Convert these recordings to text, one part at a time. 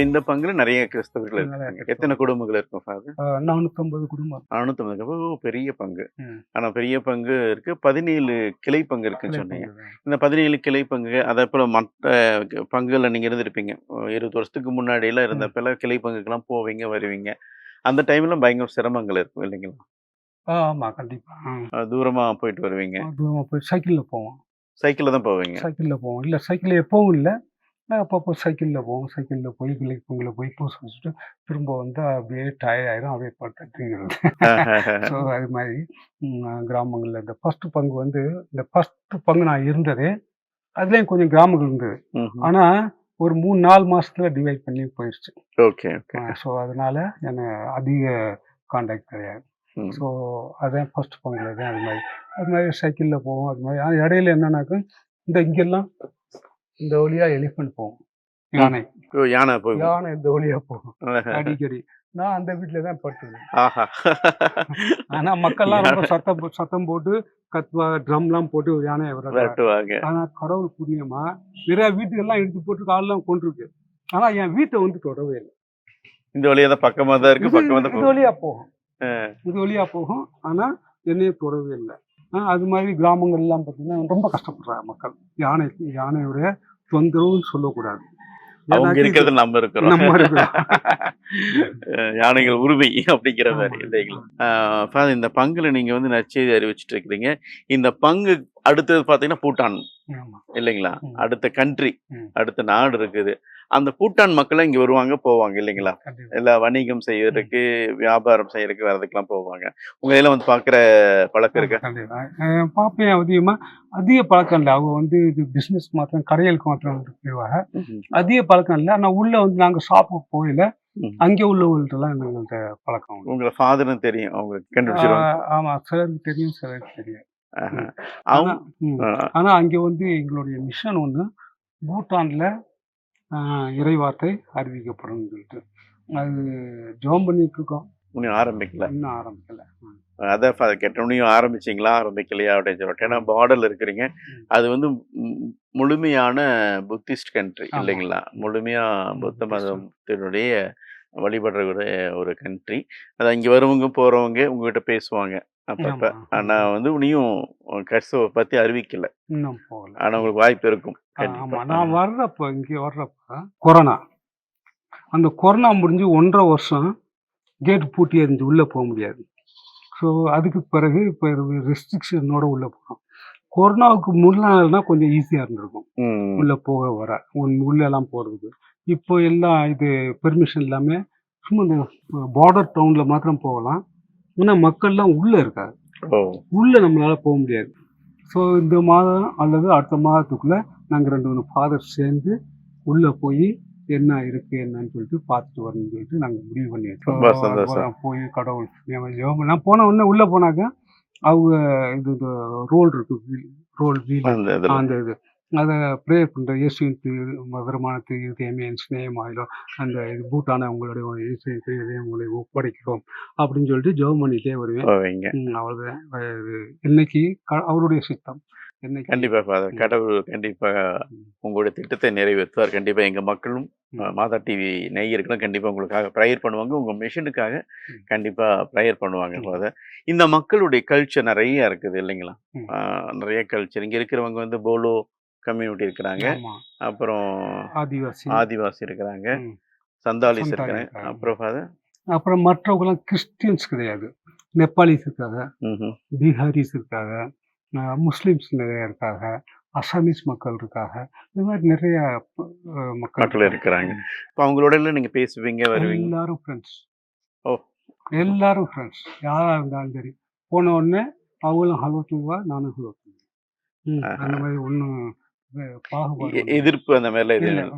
இந்த பங்குல நிறைய கிறிஸ்தவர்கள் இருக்காங்க. எத்தனை குடும்பங்கள் இருக்கும் ஃபாதர் நானூத்தம்பது குடும்பம். நானூத்தி பெரிய பங்கு. ஆனா பெரிய பங்கு இருக்கு. பதினேழு கிளை பங்கு இருக்குன்னு சொன்னீங்க. இந்த பதினேழு கிளை பங்கு அதே போல மற்ற பங்குல நீங்க இருந்திருப்பீங்க. இருபது வருஷத்துக்கு முன்னாடி எல்லாம் இருந்தப்ப கிளை பங்குக்கெல்லாம் போவீங்க வருவீங்க. அந்த டைம்ல பயங்கர சிரமங்கள் இருக்கும் இல்லைங்களா? ஆமா கண்டிப்பா. தூரமா போயிட்டு வருவீங்க. தூரமா போய் சைக்கிள்ல போவோம். சைக்கிள்ல தான் போவீங்க. சைக்கிள்ல போவோம். இல்ல சைக்கிள் எப்பவும் இல்லை. அப்பப்போ சைக்கிள்ல போவோம் சைக்கிள்ல போய் கிளை பொங்கல போய் பூச வச்சுட்டு திரும்ப வந்து அப்படியே டயர் ஆயிரும் அப்படியே படுத்து ஸோ அது மாதிரி கிராமங்கள்ல இந்த ஃபர்ஸ்ட் பங்கு வந்து இந்த ஃபர்ஸ்ட் பங்கு நான் இருந்தது அதுலேயும் கொஞ்சம் கிராமங்கள் இருந்தது. ஆனா ஒரு மூணு நாலு மாசத்துல டிவைட் பண்ணி போயிடுச்சு ஓகே ஓகே. ஸோ அதனால எனக்கு அதிக காண்டாக்ட் கிடையாது. ஸோ அதான் ஃபர்ஸ்ட் பங்குல தான் அது மாதிரி. அது மாதிரி சைக்கிளில் போவோம் அது மாதிரி. ஆனால் இடையில என்னன்னாக்கா இந்த இங்கெல்லாம் இந்த வழியா எலிஃபென்ட் போகும். யானை. யானை போய் யானை இந்த வழியா போகும். அடிக்கடி. நான் அந்த வீட்டில் தான் படுத்துவேன் ஆஹா. ஆனா மக்கள்லாம் ரொம்ப சத்தம் சத்தம் போட்டு கத்துவா ட்ரம்லாம் போட்டு ஒரு யானையை வர விரட்டுவாங்க. ஆனா கடவுள் புண்ணியமா நிறைய வீட்டுக்கெல்லாம் இடிச்சு போட்டு காலெல்லாம் கொண்டிருக்கு ஆனா என் வீட்டை வந்து தொடவே இல்லை. இந்த வழியா தான் பக்கமா தான் இருக்கு பக்கமா தான் போகும். வழியா போகும். இது வழியா போகும். ஆனா என்னைய தொடவே இல்லை. அது மாதிரி கிராமங்கள்லாம் பார்த்தீங்கன்னா ரொம்ப கஷ்டப்படுறாங்க மக்கள். யானை யானையுடைய தொந்தரவுன்னு சொல்லக்கூடாது. அவங்க இருக்கிறது நம்ம இருக்கிறோம். நம்ம இருக்கிறோம். யானைகள் உரிமை அப்படிங்கிற மாதிரி இல்லைங்களா? இந்த பங்குல நீங்க வந்து நற்செய்தி அறிவிச்சிட்டு இருக்கிறீங்க. இந்த பங்கு அடுத்தது பாத்தீங்கன்னா பூட்டான். இல்லைங்களா. அடுத்த கண்ட்ரி. அடுத்த நாடு இருக்குது. அந்த பூட்டான் மக்கள் இங்க வருவாங்க போவாங்க இல்லைங்களா. எல்லா வணிகம் செய்யறதுக்கு வியாபாரம் செய்யறதுக்கு வரதுக்கெல்லாம் போவாங்க. உங்க இதெல்லாம் வந்து பாக்குற பழக்கம் இருக்கு? கண்டிப்பா. அஹ் பாப்பேன் அதிகமா அதிக பழக்கம் இல்லை. அவங்க வந்து இது பிசினஸ் மாத்திரம் கடைகளுக்கு மாத்திரம் போயிடுவாங்க. அதிக பழக்கம் இல்லை. ஆனா உள்ள வந்து நாங்க ஷாப்புக்கு போயில. அங்கே உள்ளவங்கள்ட்ட எல்லாம் எங்கள்கிட்ட பழக்கம். உங்களை ஃபாதர்னு தெரியும். அவங்க கண்டுபிடிச்சிருவாங்க. ஆஹ் ஆமா. சிலருக்கு தெரியும் சிலருக்கு தெரியும் ஆஹா. ஆனா அவங்க ம். ஆஹ் ஆனா அங்க வந்து எங்களுடைய மிஷன் ஒண்ணு பூட்டான்ல இறைவார்த்தை அறிவிக்கப்படும் சொல்லிட்டு அது ஜோம் பண்ணிட்டு இருக்கோம் இன்னும் ஆரம்பிக்கல. இன்னும் ஆரம்பிக்கல. அதான் ஃபாதர் கேட்டோன்னையும் ஆரம்பிச்சிங்களா? ஆரம்பிக்கலையா? அப்படின்னு சொல்லிட்டு. ஏன்னா பார்டர்ல இருக்கிறீங்க. அது வந்து முழுமையான புத்திஸ்ட் கண்ட்ரி. இல்லைங்களா? முழுமையா புத்த. மதத்தினுடைய வழிபடுறக்கூடிய ஒரு கண்ட்ரி அதான் இங்க வரவங்க போறவங்க உங்ககிட்ட பேசுவாங்க. அப்பப்ப. ஆமா. ஆனா வந்து உனியும் கர்சவை பத்தி அறிவிக்கல. இன்னும் போகல. ஆனா உங்களுக்கு வாய்ப்பு இருக்கும். ஆ, ஆமா. கண்டிப்பா நான் வர்றப்ப இங்கே வர்றப்ப கொரோனா. அந்த கொரோனா முடிஞ்சு ஒன்றரை வருஷம் கேட் பூட்டி எரிஞ்சு உள்ளே போக முடியாது. ஸோ அதுக்கு பிறகு இப்போ ரெஸ்ட்ரிக்ஷனோட உள்ளே போகிறோம் கொரோனாவுக்கு முன்னாள்னா கொஞ்சம் ஈஸியாக இருந்திருக்கும். ம். உள்ளே போக வர உன் உள்ளெல்லாம் போகிறதுக்கு இப்போ எல்லாம் இது பெர்மிஷன் எல்லாமே சும்மா இந்த பார்டர் டவுனில் மாத்திரம் போகலாம். ஆனால் மக்கள்லாம் உள்ளே இருக்காது உள்ளே நம்மளால போக முடியாது. ஸோ இந்த மாதம் அல்லது அடுத்த மாதத்துக்குள்ள நாங்கள் ரெண்டு மூணு ஃபாதர் சேர்ந்து உள்ளே போய் என்ன இருக்கு என்னன்னு சொல்லிட்டு பார்த்துட்டு வரணும்னு சொல்லிட்டு நாங்கள் முடிவு பண்ணி ரொம்ப சந்தோஷம். வச்சோம். போய் கடவுள் பண்ண- நான் போன உடனே உள்ளே போனாக்க அவங்க இது ரோல் இருக்கு ரோல் வீல் அந்த இது. அதை ப்ரேயர் பண்ணுற இயேசுவின் வருமானத்து இதயமே என் சிநேகமாயிடும் அந்த இது பூட்டான உங்களுடைய இயேசுவின் இதயம் உங்களை ஒப்படைக்கிறோம் அப்படின்னு சொல்லிட்டு ஜெபம் பண்ணிட்டே வருவேன் இது இன்னைக்கு அவருடைய சித்தம். கண்டிப்பா ஃபாதர். கடவுள் கண்டிப்பா. உங்களுடைய திட்டத்தை நிறைவேற்றுவார். கண்டிப்பா எங்க மக்களும் மாதா டிவி நேயர்களும் கண்டிப்பா உங்களுக்காக ப்ரேயர் பண்ணுவாங்க. உங்க மிஷனுக்காக. கண்டிப்பா ப்ரேயர் பண்ணுவாங்க. ஃபாதர் இந்த மக்களுடைய கல்ச்சர் நிறைய இருக்குது இல்லைங்களா? நிறைய கல்ச்சர் இங்க இருக்கிறவங்க வந்து போலோ கம்யூனிட்டி இருக்கிறாங்க. அப்புறம் ஆதிவாசி. ஆதிவாசி இருக்கிறாங்க. சந்தாலிஸ் சந்தாலி இருக்கிறாங்க. அப்புறம் ஃபாதர் அப்புறம் மற்றவங்களாம் கிறிஸ்டியன்ஸ் கிடையாது. நெப்பாலிஸ் இருக்காங்க. பீகாரிஸ் இருக்காங்க. முஸ்லிம்ஸ் நிறைய இருக்காங்க. அசாமீஸ் மக்கள் இருக்காங்க. இது மாதிரி நிறைய மக்கள் இருக்கிறாங்க. இப்போ அவங்களோட எல்லாம் நீங்க பேசுவீங்க வருவீங்க? எல்லாரும் ஃப்ரெண்ட்ஸ் ஓ. எல்லாரும் ஃப்ரெண்ட்ஸ் யாரா இருந்தாலும் சரி. போன உடனே அவங்களும் ஹலோ சொல்லுவா நானும் ஹலோ. அந்த மாதிரி ஒன்றும் எதிர்ப்பு அந்த மாதிரிலாம்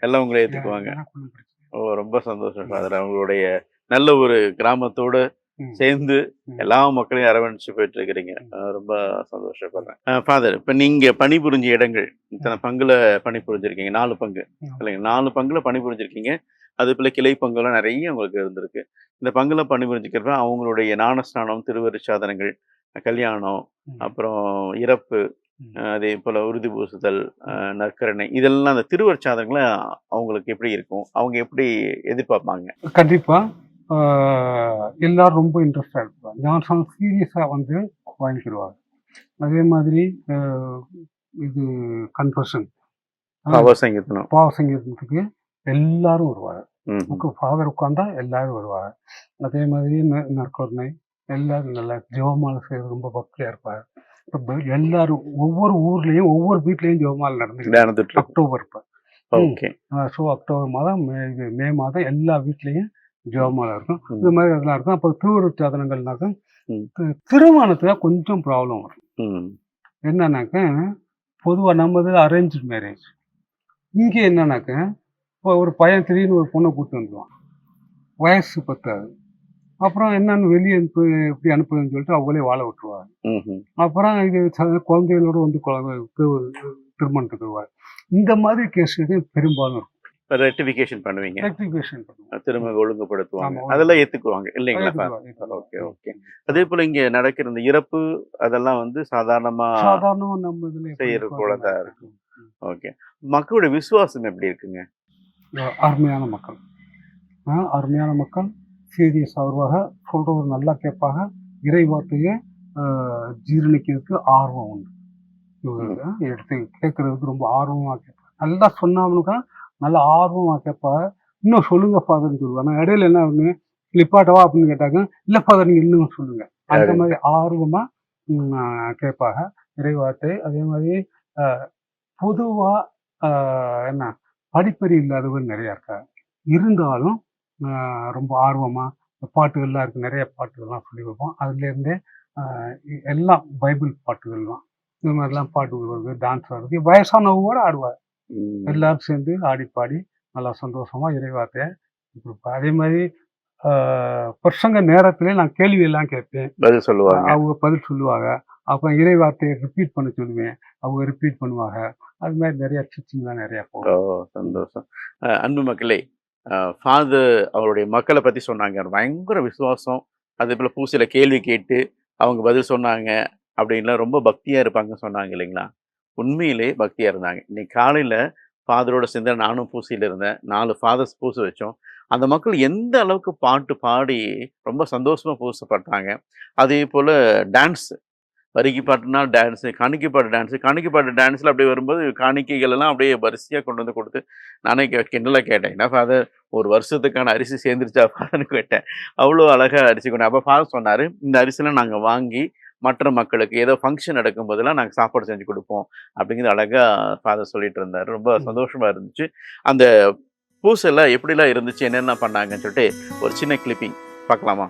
எல்லாம் உங்களை ஏத்துக்குவாங்க. ஓ ரொம்ப சந்தோஷம் ஃபாதர். அவங்களுடைய நல்ல ஒரு கிராமத்தோட. சேர்ந்து. எல்லா மக்களையும் அரவணைச்சு போயிட்டு இருக்கிறீங்க ரொம்ப சந்தோஷப்படுறேன். ஃபாதர் இப்ப நீங்க பணிபுரிஞ்ச இடங்கள் இத்தனை பங்குல பணிபுரிஞ்சிருக்கீங்க. நாலு பங்கு. இல்லைங்க நாலு பங்குல பணிபுரிஞ்சிருக்கீங்க. அது போல கிளை பங்குலாம் நிறைய உங்களுக்கு இருந்திருக்கு. இந்த பங்குல பணிபுரிஞ்சிக்கிறப்ப அவங்களுடைய ஞானஸ்நானம் திருவருட்சாதனங்கள் கல்யாணம். அப்புறம் இறப்பு அதே போல உறுதி பூசுதல் நற்கரணை இதெல்லாம் அந்த திருவருட்சாதனங்களை அவங்களுக்கு எப்படி இருக்கும்? அவங்க எப்படி எதிர்பார்ப்பாங்க? கண்டிப்பா. ஆஹ் எல்லாரும் ரொம்ப இன்ட்ரெஸ்டாக இருப்பாங்க. ஞானசானம் சீரியஸாக வந்து வாங்கிக்கிடுவாங்க அதே மாதிரி இது கன்ஃபர்ஷன் அவசங்கத்தனம் பாவ சங்கீதத்துக்கு எல்லாரும் வருவாங்க. ஃபாதர் உட்காந்தா எல்லாரும் வருவாங்க. அதே மாதிரி நற்கருணை. எல்லாரும் நல்லா ஜெபமாலை செய்யறது ரொம்ப பக்தியா இருப்பாங்க. இப்போ எல்லாரும் ஒவ்வொரு ஊர்லயும் ஒவ்வொரு வீட்லயும் ஜெபமாலை நடந்துக்கிட்டு நடந்துட்டு அக்டோபர் இப்போ ஓகே. ஸோ அக்டோபர் மாதம் மே இது மே மாதம் எல்லா வீட்லேயும் ஜெபமாலை இருக்கும். இது மாதிரி அதெல்லாம் இருக்கும். அப்போ திருவருட் சாதனங்கள்னாக்க ம். தி- திருமணத்துல கொஞ்சம் ப்ராப்ளம் வரும். என்னன்னாக்க பொதுவாக நம்மது அரேஞ்ச் மேரேஜ் இங்கே என்னன்னாக்க இப்போ ஒரு பையன் திடீர்னு ஒரு பொண்ணை கூட்டு வந்துடுவான் வயசு பத்தாது. அப்புறம் என்னன்னு வெளியே அனுப்பு எப்படி அனுப்புதுன்னு சொல்லிட்டு அவங்களே வாழ விட்டுருவாங்க. அப்புறம் இது குழந்தைகளோட வந்து குழந்தை தி- திருமணத்துக்கு வருவாங்க. இந்த மாதிரி கேஸ் பெரும்பாலும் இருக்கும். ரெக்டிஃபிகேஷன் பண்ணுவீங்க. ரெக்டிஃபிகேஷன் பண்ணுவாங்க திரும்ப ஒழுங்குபடுத்துவாங்க. அதெல்லாம் ஏத்துக்குவாங்க இல்லைங்களா. Okay okay. அதே போல இங்க நடக்கிற இந்த இறப்பு அதெல்லாம் வந்து சாதாரணமா சாதாரணமா நம்ம இதுல செய்யற இருக்கோ போல அதே தான் மாதிரி இருக்கும். ஓகே. மக்களுடைய விசுவாசம் எப்படி இருக்குங்க? அருமையான மக்கள். அருமையான மக்கள். சீரியஸாக வருவாங்க சொல்றவர் நல்லா கேட்பாங்க. இறை வார்த்தையை ஜீரணிக்கிறதுக்கு ஆர்வம் உண்டு. இவங்க எடுத்து கேட்கறதுக்கு ரொம்ப ஆர்வமா கேட்பாங்க நல்லா சொன்னாமனுக்கா நல்லா ஆர்வமா கேட்பாங்க இன்னும் சொல்லுங்க ஃபாதர்னு சொல்லுவாங்க நான் இடையில என்ன ஒண்ணு நிப்பாட்டவா அப்படின்னு கேட்டாங்க இல்ல ஃபாதர் நீங்க இன்னும் சொல்லுங்க. அந்த. மாதிரி ஆர்வமா ம், ஆஹ், கேட்பாங்க. இறை வார்த்தை அதே மாதிரி அஹ், பொதுவா ஆஹ், என்ன படிப்பறி இல்லாதவர் நிறைய இருக்காங்க இருந்தாலும் ரொம்ப ஆர்வமா பாட்டுகள்லாம் இருக்கு. நிறைய பாட்டுகள்லாம் சொல்லி கொடுப்போம் அதுல இருந்தே ஆஹ், எ- எல்லாம் பைபிள் பாட்டுகள் தான் இந்த மாதிரிலாம் பாட்டுகள் வருது டான்ஸ் வருது. வயசானவங்க கூட ஆடுவாங்க ம். எல்லாரும் சேர்ந்து ஆடி பாடி நல்லா சந்தோஷமா இறைவார்த்தையை கொடுப்பேன் அதே மாதிரி பிரசங்க நேரத்திலே நான் கேள்வி எல்லாம் கேட்பேன். பதில் சொல்லுவாங்க. அவங்க பதில் சொல்லுவாங்க. அப்புறம் இறை வார்த்தையை ரிப்பீட் பண்ண சொல்லுவேன். அவங்க ரிப்பீட் பண்ணுவாங்க. அது மாதிரி நிறைய டீச்சிங்லாம் நிறைய போகும் சந்தோஷம். அன்பு மக்களே ஃபாதர் அவருடைய மக்களை பற்றி சொன்னாங்க. பயங்கர விசுவாசம். அதே போல் பூசையில் கேள்வி கேட்டு அவங்க பதில் சொன்னாங்க அப்படின்லாம் ரொம்ப பக்தியாக இருப்பாங்க சொன்னாங்க இல்லைங்களா? உண்மையிலே பக்தியாக இருந்தாங்க. இன்னைக்கு காலையில் ஃபாதரோட சேர்ந்து நானும் பூசியில் இருந்தேன். நாலு ஃபாதர்ஸ் பூசை வச்சோம். அந்த மக்கள் எந்த அளவுக்கு பாட்டு பாடி ரொம்ப சந்தோஷமாக பூசப்பட்டாங்க. அதே போல் டான்ஸ் வரிக்கு பாட்டுனா டான்ஸு காணிக்கை பாட்டு டான்ஸு காணிக்கை பாட்டு டான்ஸில் அப்படியே வரும்போது காணிக்கைகள் எல்லாம் அப்படியே வரிசையாக கொண்டு வந்து கொடுத்து நானே கே கிண்டலாக கேட்டேன். என்ன ஃபாதர் ஒரு வருஷத்துக்கான அரிசி சேர்ந்துருச்சா ஃபாதர்னு கேட்டேன். அவ்வளோ அழகாக அரிசி கொண்டு அப்போ ஃபாதர் சொன்னார் இந்த அரிசிலாம் நாங்கள் வாங்கி மற்ற மக்களுக்கு ஏதோ ஃபங்க்ஷன் நடக்கும் போதெல்லாம் நாங்கள் சாப்பாடு செஞ்சு கொடுப்போம் அப்படிங்கிறது அழகாக ஃபாதர் சொல்லிட்டு இருந்தார். ரொம்ப. சந்தோஷமாக இருந்துச்சு. அந்த பூசெல்லாம் எப்படிலாம் இருந்துச்சு என்னென்ன பண்ணாங்கன்னு சொல்லிட்டு ஒரு சின்ன கிளிப்பிங் பார்க்கலாமா?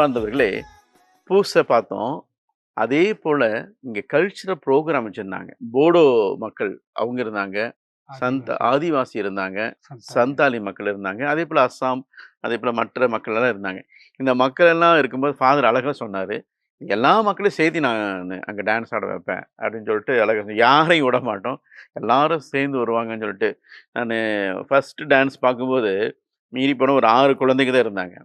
அன்பார்ந்தவர்களே பூசை பார்த்தோம். அதே போல இங்க கல்ச்சுரல் ப்ரோக்ராம் வச்சிருந்தாங்க. போடோ மக்கள் அவங்க இருந்தாங்க. சந்த ஆதிவாசி. இருந்தாங்க. சந்தாலி மக்கள் இருந்தாங்க. அதே போல் அஸ்ஸாம் அதே போல் மற்ற மக்கள் எல்லாம் இருந்தாங்க. இந்த மக்கள் எல்லாம் இருக்கும்போது ஃபாதர் அழகாக சொன்னார் எல்லா மக்களையும் சேர்த்து நான் அங்கே டான்ஸ் ஆட வைப்பேன் அப்படின்னு சொல்லிட்டு அழகாக. யாரையும் விட மாட்டோம். எல்லாரும் சேர்ந்து வருவாங்கன்னு சொல்லிட்டு நான் ஃபஸ்ட்டு டான்ஸ் பார்க்கும்போது மீறி போன ஒரு ஆறு குழந்தைங்க தான் இருந்தாங்க.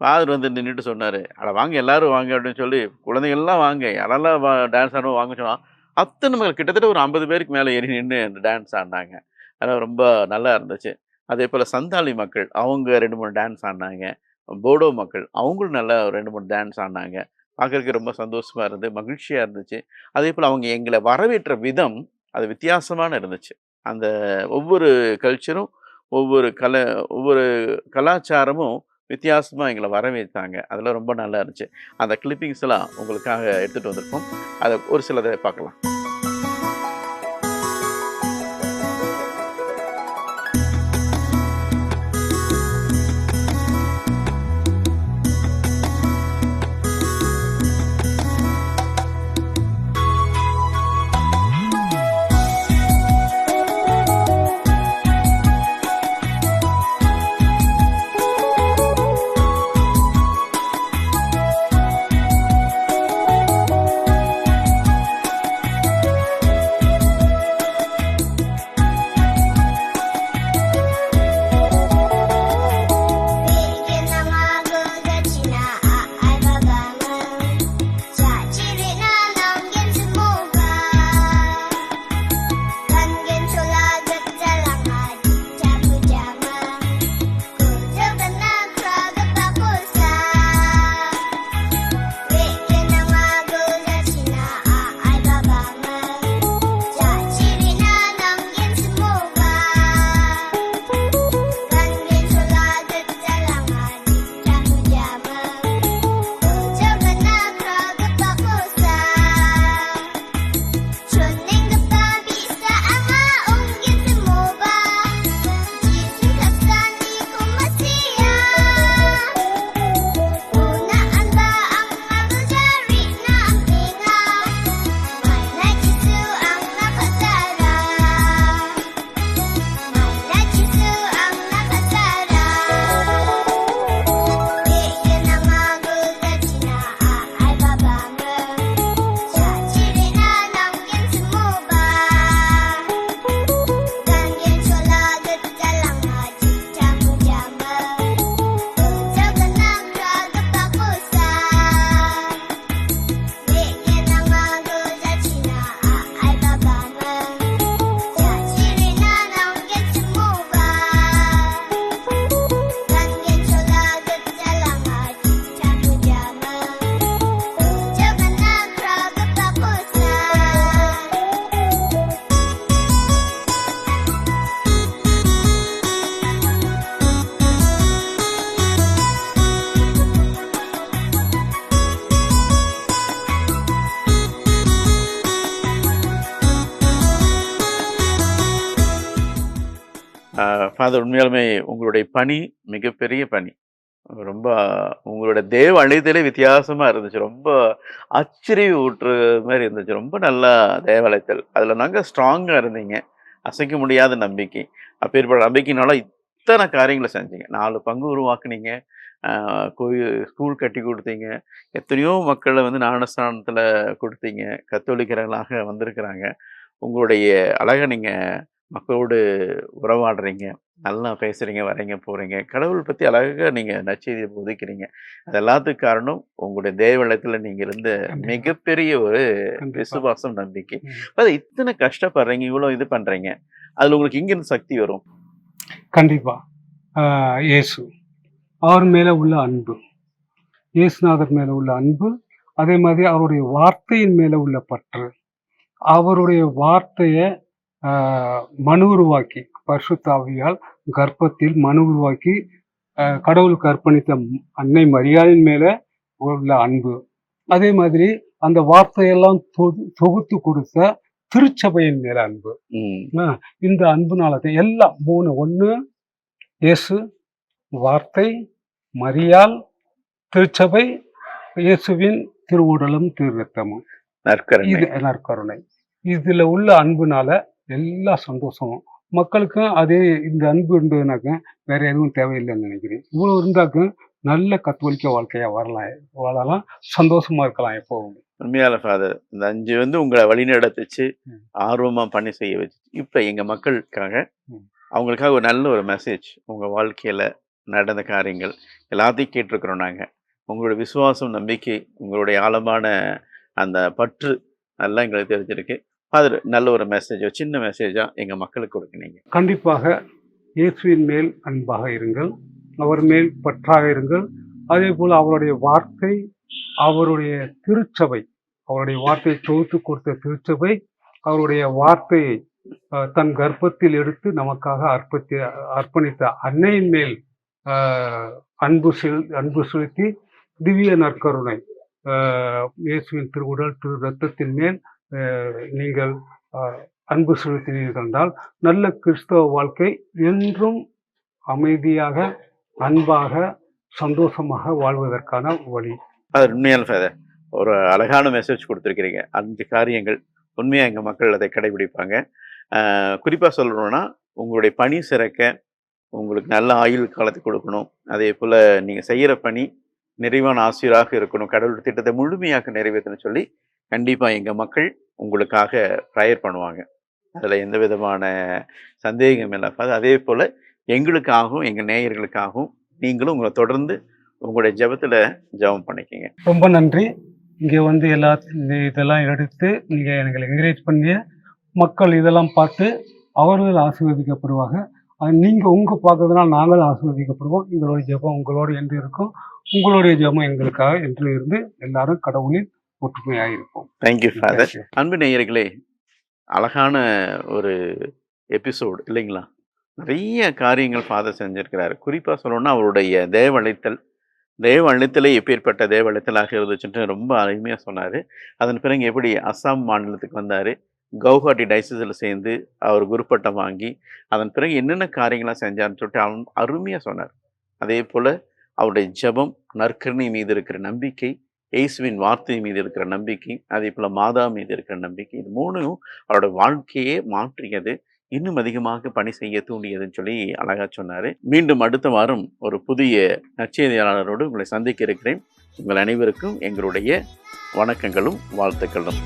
ஃபாதர் வந்து நின்றுட்டு சொன்னார் அட வாங்க எல்லாரும் வாங்க அப்படின்னு சொல்லி குழந்தைங்கள்லாம் வாங்க யாரெல்லாம் டான்ஸ் ஆடணும் வாங்க சொன்னால் அத்தனை மக்கள் கிட்டத்தட்ட ஒரு ஐம்பது பேருக்கு மேலே ஏறி நின்று அந்த டான்ஸ் ஆடினாங்க. அதெல்லாம் ரொம்ப நல்லா இருந்துச்சு. அதே போல் சந்தாலி மக்கள் அவங்க ரெண்டு மூணு டான்ஸ் ஆடினாங்க. போடோ மக்கள் அவங்களும் நல்லா ரெண்டு மூணு டான்ஸ் ஆடினாங்க. பார்க்குறதுக்கு ரொம்ப சந்தோஷமாக இருந்து மகிழ்ச்சியாக இருந்துச்சு. அதே போல் அவங்க எங்களை வரவேற்ற விதம் அது வித்தியாசமான இருந்துச்சு. அந்த ஒவ்வொரு கல்ச்சரும் ஒவ்வொரு கலை ஒவ்வொரு கலாச்சாரமும் வித்தியாசமாக எங்களை வரவேற்றாங்க. அதெல்லாம் ரொம்ப நல்லா இருந்துச்சு. அந்த கிளிப்பிங்ஸ் எல்லாம் உங்களுக்காக எடுத்துகிட்டு வந்திருக்கோம். அதை ஒரு சிலதை பார்க்கலாம். ஃபாதர் உண்மையாலுமே உங்களுடைய பணி மிகப்பெரிய பணி. ரொம்ப உங்களோட தேவ அழைத்தலே வித்தியாசமாக இருந்துச்சு. ரொம்ப ஆச்சரிய ஊட்டுற மாதிரி இருந்துச்சு. ரொம்ப நல்லா தேவ அழைத்தல் அதில் நாங்கள் ஸ்ட்ராங்காக இருந்தீங்க. அசைக்க முடியாத நம்பிக்கை. அப்பேற்பட்ட நம்பிக்கைனால இத்தனை காரியங்களை செஞ்சீங்க. நாலு பங்கு உருவாக்குனீங்க. கோயில் ஸ்கூல் கட்டி கொடுத்தீங்க. எத்தனையோ மக்களை வந்து ஞானஸ்தானத்துல கொடுத்தீங்க. கத்தோலிக்கிறவங்களாக வந்திருக்கிறாங்க. உங்களுடைய அழகை நீங்கள் மக்களோடு உறவாடுறீங்க நல்லா பேசுறீங்க வரீங்க போறீங்க. கடவுள் பத்தி அழகா நீங்க நற்செய்தியை போதிக்கிறீங்க. அது எல்லாத்துக்கும் காரணம் உங்களுடைய தேவலயத்துல நீங்க இருந்த. மிகப்பெரிய ஒரு. விசுவாசம் நம்பிக்கை. அது இத்தனை கஷ்டப்படுறீங்க இவ்வளவு இது பண்றீங்க. அதுல உங்களுக்கு இங்க இருந்து சக்தி வரும். கண்டிப்பா. ஆஹ் இயேசு. அவர் மேல உள்ள அன்பு. இயேசுநாதர் மேல உள்ள அன்பு. அதே மாதிரி அவருடைய வார்த்தையின் மேல உள்ள பற்று. அவருடைய வார்த்தையை மனு உருவாக்கி பரிசுத்தாவியால் கர்ப்பத்தில் மனு உருவாக்கி ஆஹ் கடவுளுக்கு அர்ப்பணித்த அன்னை மரியாதையின் மேல உள்ள அன்பு. அதே மாதிரி அந்த வார்த்தையெல்லாம் தொகு- தொகுத்து கொடுத்த திருச்சபையின் மேல அன்பு. இந்த அன்புனால எல்லாம் மூணு ஒன்று இயேசு வார்த்தை மரியாள் திருச்சபை இயேசுவின் திருவுடலும் திரு ரத்தமும் நற்கரணை. இது நற்கருணை. இதுல உள்ள அன்புனால எல்லா சந்தோஷமும். மக்களுக்கும் அதே இந்த அன்பு இருந்ததுனாக்க வேற எதுவும் தேவையில்லைன்னு நினைக்கிறேன். இவ்வளவு இருந்தாக்க நல்ல கத்தோலிக்க வாழ்க்கையா வரலாம். வாழலாம். சந்தோஷமா இருக்கலாம் எப்பவும். உண்மையால ஃபாதர் இந்த அஞ்சு வந்து உங்களை வழிநடத்துச்சு ம். ஆர்வமா பணி செய்ய வச்சு இப்ப எங்க மக்களுக்காக. அவங்களுக்காக ஒரு நல்ல ஒரு மெசேஜ் உங்க வாழ்க்கையில நடந்த காரியங்கள் எல்லாத்தையும் கேட்டிருக்கிறோம் நாங்க. உங்களுடைய விசுவாசம் நம்பிக்கை உங்களுடைய ஆழமான அந்த பற்று எல்லாம் எங்களுக்கு தெரிஞ்சிருக்கு. ஃபாதர் நல்ல ஒரு மெசேஜோ சின்ன மெசேஜா எங்க மக்களுக்கு கொடுக்குறீங்க. கண்டிப்பாக இயேசுவின் மேல் அன்பாக இருங்கள் அவர் மேல் பற்றாக இருங்கள். அதே போல் அவருடைய வார்த்தை அவருடைய திருச்சபை அவருடைய வார்த்தையை தொகுத்து கொடுத்த திருச்சபை அவருடைய வார்த்தையை தன் கர்ப்பத்தில் எடுத்து நமக்காக அர்ப்பத்தி அர்ப்பணித்த அன்னையின் மேல் அன்பு செல் அன்பு செலுத்தி திவ்ய நற்கருணை இயேசுவின் திருவுடல் திரு ரத்தத்தின் மேல் நீங்கள் அன்பு செலுத்தினீர்கள் என்றால் நல்ல கிறிஸ்தவ வாழ்க்கை என்றும் அமைதியாக அன்பாக சந்தோஷமாக வாழ்வதற்கான வழி. அது உண்மையான ஃபாதர் ஒரு அழகான மெசேஜ் கொடுத்துருக்கிறீங்க. அஞ்சு காரியங்கள் உண்மையாக எங்கள் மக்கள் அதை கடைபிடிப்பாங்க. குறிப்பாக சொல்லணும்னா உங்களுடைய பணி சிறக்க உங்களுக்கு நல்ல ஆயுள் காலத்தை கொடுக்கணும். அதே போல் நீங்கள் செய்கிற பணி நிறைவான ஆசிரியராக இருக்கணும். கடவுள் திட்டத்தை முழுமையாக நிறைவேற்றணும்னு சொல்லி கண்டிப்பாக எங்கள் மக்கள் உங்களுக்காக ப்ரேயர் பண்ணுவாங்க. அதில் எந்த விதமான சந்தேகம் இல்லை. அதே போல் எங்களுக்காகவும் எங்கள் நேயர்களுக்காகவும் நீங்களும் உங்களை தொடர்ந்து உங்களுடைய ஜபத்தில் ஜெபம் பண்ணிக்கங்க. ரொம்ப நன்றி. இங்கே வந்து எல்லா இந்த இதெல்லாம் எடுத்து நீங்கள் எங்களை என்கரேஜ் பண்ணி மக்கள் இதெல்லாம் பார்த்து அவர்கள் ஆசீர்வதிக்கப்படுவாங்க. நீங்கள் உங்கள் பார்க்கறதுனால நாங்களும் ஆசீர்வதிக்கப்படுவோம். எங்களுடைய ஜெபம் உங்களோடு என்று இருக்கும். உங்களுடைய ஜெபம் எங்களுக்காக என்று இருந்து எல்லாரும் கடவுளின் ஒற்றுமையாக இருப்போம் தேங்க்யூ ஃபாதர் Thank you. அன்பு நேயர்களே அழகான ஒரு எபிசோடு இல்லைங்களா? நிறைய காரியங்கள் ஃபாதர் செஞ்சிருக்கிறாரு. குறிப்பாக சொல்லணும்னா அவருடைய தேவழைத்தல் தேவ அழைத்தலே எப்பேற்பட்ட தேவ அழைத்தலாக இருந்துச்சுன்ட்டு ரொம்ப அருமையாக சொன்னார். அதன் பிறகு எப்படி அஸ்ஸாம் மாநிலத்துக்கு வந்தார் கவுஹாட்டி டைசஸில் சேர்ந்து அவர் குருப்பட்டம் வாங்கி அதன் பிறகு என்னென்ன காரியங்களாம் செஞ்சார்னு சொல்லிட்டு அவன் அருமையாக சொன்னார். அதே போல் அவருடைய ஜெபம் நற்கருணை மீது இருக்கிற நம்பிக்கை இயேசுவின் வார்த்தை மீது இருக்கிற நம்பிக்கை அதே போல் மாதா மீது இருக்கிற நம்பிக்கை இது மூணும் அவரோட வாழ்க்கையே மாற்றியது இன்னும் அதிகமாக பணி செய்ய தூண்டியதுன்னு சொல்லி அழகா சொன்னாரு. மீண்டும் அடுத்த வாரம் ஒரு புதிய நற்செய்தியாளரோடு உங்களை சந்திக்க இருக்கிறேன். உங்கள் அனைவருக்கும் எங்களுடைய வணக்கங்களும் வாழ்த்துக்களும்.